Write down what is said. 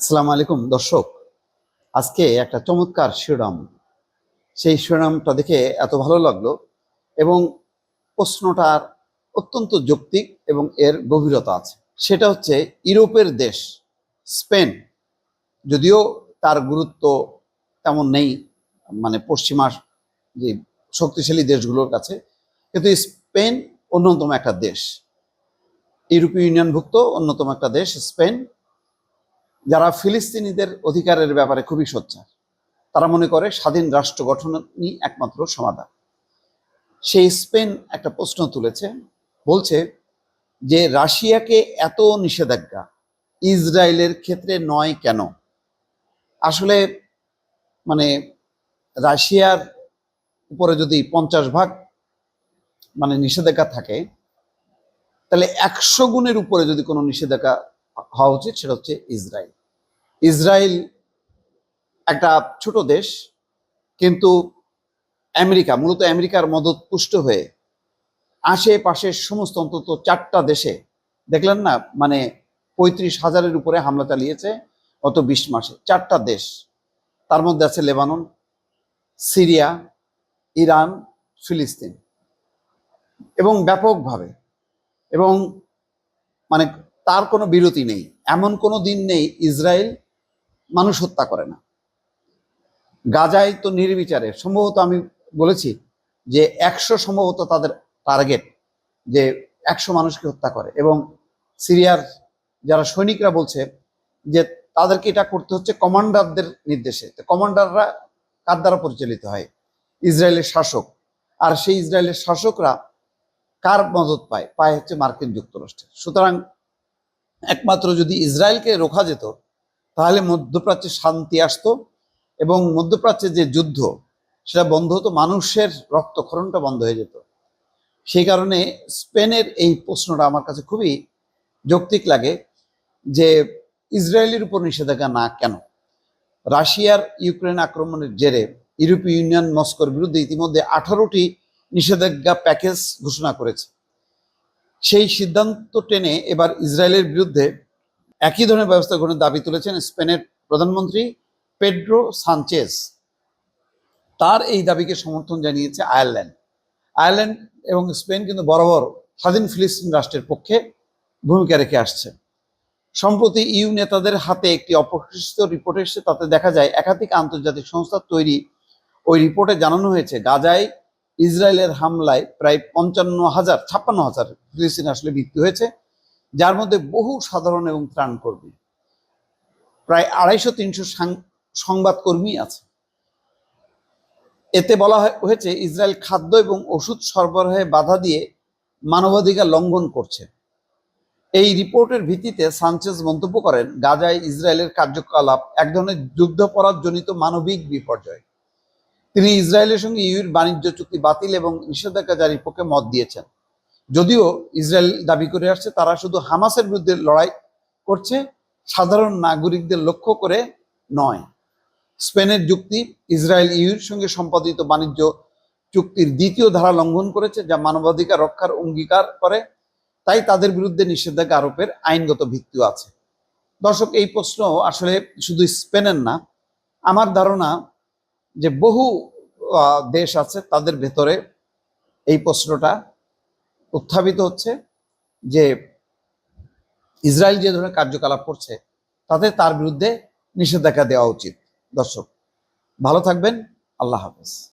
আসসালামু আলাইকুম, দর্শক। আজকে একটা চমৎকার শিরোনাম। সেই শিরোনামটা দেখে এত ভালো লাগল এবং প্রশ্নটার অত্যন্ত যৌক্তিক এবং এর গভীরতা আছে। সেটা হচ্ছে ইউরোপের দেশ, স্পেন। যদিও তার গুরুত্ব তেমন নেই মানে পশ্চিমা যে শক্তিশালী দেশগুলোর কাছে, কিন্তু স্পেন অন্যতম একটা দেশ। ইউরোপীয় ইউনিয়নভুক্ত অন্যতম একটা দেশ, স্পেন। যারা ফিলিস্তিনিদের অধিকারের ব্যাপারে খুবই সোচ্চার, তারা মনে করে স্বাধীন রাষ্ট্র গঠনই একমাত্র সমাধান। সেই স্পেন একটা প্রশ্ন তুলেছে, বলছে যে রাশিয়াকে এত নিষেধাজ্ঞা, ইসরায়েলের ক্ষেত্রে নয় কেন? আসলে মানে রাশিয়ার উপরে যদি পঞ্চাশ ভাগ মানে নিষেধাজ্ঞা থাকে, তাহলে একশো গুণের উপরে যদি কোনো নিষেধাজ্ঞা হওয়া উচিত, সেটা হচ্ছে ইসরায়েল। ইসরায়েল একটা ছোট দেশ, কিন্তু আমেরিকা, মূলত আমেরিকার মদত পুষ্ট হয়ে আশেপাশের সমস্ত অন্তত চারটা দেশে, দেখলেন না মানে পঁয়ত্রিশ হাজারের উপরে হামলা চালিয়েছে গত বিশ মাসে। চারটা দেশ, তার মধ্যে আছে লেবানন, সিরিয়া, ইরান, ফিলিস্তিন। এবং ব্যাপকভাবে, এবং মানে তার কোনো বিরতি নেই। এমন কোনো দিন নেই ইসরায়েল মানুষ হত্যা করে না। গাজায় তো নির্বিচারে, সম্ভবত আমি বলেছি যে একশো সম্ভবত তাদের টার্গেট যে একশো মানুষকে হত্যা করে এবং সিরিয়ার যারা সৈনিকরা বলছে যে তাদেরকে এটা করতে হচ্ছে কমান্ডারদের নির্দেশে। কমান্ডাররা কার দ্বারা পরিচালিত হয়? ইসরায়েলের শাসক। আর সেই ইসরায়েলের শাসকরা কার মদত পায়? পায় হচ্ছে মার্কিন যুক্তরাষ্ট্রের। সুতরাং একমাত্র যদি ইসরায়েলকে রোখা যেত তাহলে মধ্যপ্রাচ্যে শান্তি আসতো এবং মধ্যপ্রাচ্যে যে যুদ্ধ, সেটা বন্ধ হতো, মানুষের রক্তক্ষরণটা বন্ধ হয়ে যেত। সেই কারণে স্পেনের এই প্রশ্নটা আমার কাছে খুবই যৌক্তিক লাগে যে ইসরায়েলের উপর নিষেধাজ্ঞা না কেন? রাশিয়ার ইউক্রেন আক্রমণের জেরে ইউরোপীয় ইউনিয়ন মস্কোর বিরুদ্ধে ইতিমধ্যে আঠারোটি নিষেধাজ্ঞা প্যাকেজ ঘোষণা করেছে। সেই সিদ্ধান্ত টেনে এবার ইসরায়েলের বিরুদ্ধে একই ধরনের ব্যবস্থা গ্রহণের দাবি তুলেছেন স্পেনের প্রধানমন্ত্রী পেড্রো সানচেস তার এই দাবিকে সমর্থন জানিয়েছে আয়ারল্যান্ড। আয়ারল্যান্ড এবং স্পেন কিন্তু বরাবর স্বাধীন ফিলিস্তিন রাষ্ট্রের পক্ষে ভূমিকা রেখে আসছে। সম্প্রতি ইউ নেতাদের হাতে একটি অপ্রকাশিত রিপোর্ট এসেছে, তাতে দেখা যায় একাধিক আন্তর্জাতিক সংস্থার তৈরি ওই রিপোর্টে জানানো হয়েছে, গাজায় ইসরায়েলের হামলায় প্রায় পঞ্চান্ন হাজার, ছাপ্পান্ন হাজার ফিলিস্তিন আসলে মৃত্যু হয়েছে। যার মধ্যে বহু সাধারণ এবং ত্রাণকর্মী। প্রায় আড়াইশো তিনশো সংবাদকর্মী আছে। এতে বলা হয়- হয়েছে ইসরায়েল খাদ্য এবং ওষুধ সরবরাহে বাধা দিয়ে মানবাধিকার লঙ্ঘন করছে। এই রিপোর্টের ভিত্তিতে সানচেজ মন্তব্য করেন, গাজায় ইসরায়েলের কার্যকলাপ এক ধরনের যুদ্ধাপরাধ জনিত মানবিক বিপর্যয়। তিনি ইসরায়েলের সঙ্গে ইউর বাণিজ্য চুক্তি বাতিল এবং নিষেধাজ্ঞা জারির পক্ষে মত দিয়েছেন। যদিও ইসরায়েল দাবি করে আসছে, তারা শুধু হামাসের বিরুদ্ধে লড়াই করছে, সাধারণ নাগরিকদের লক্ষ্য করে নয়। স্পেনের যুক্তি ইসরায়েল ইউর সঙ্গে সম্পাদিত বাণিজ্য চুক্তির দ্বিতীয় ধারা লঙ্ঘন করেছে, যা মানবাধিকার রক্ষার অঙ্গীকার করে। তাই তাদের বিরুদ্ধে নিষেধাজ্ঞা আরোপের আইনগত ভিত্তিও আছে। দর্শক, এই প্রশ্ন আসলে শুধু স্পেনের না, আমার ধারণা যে বহু দেশ আছে তাদের ভেতরে এই প্রশ্নটা উত্থাপিত হচ্ছে যে ইসরায়েল যে ধরনের কার্যকলাপ করছে, তাতে তার বিরুদ্ধে নিষেধাজ্ঞা দেওয়া উচিত। দর্শক, ভালো থাকবেন। আল্লাহ হাফেজ।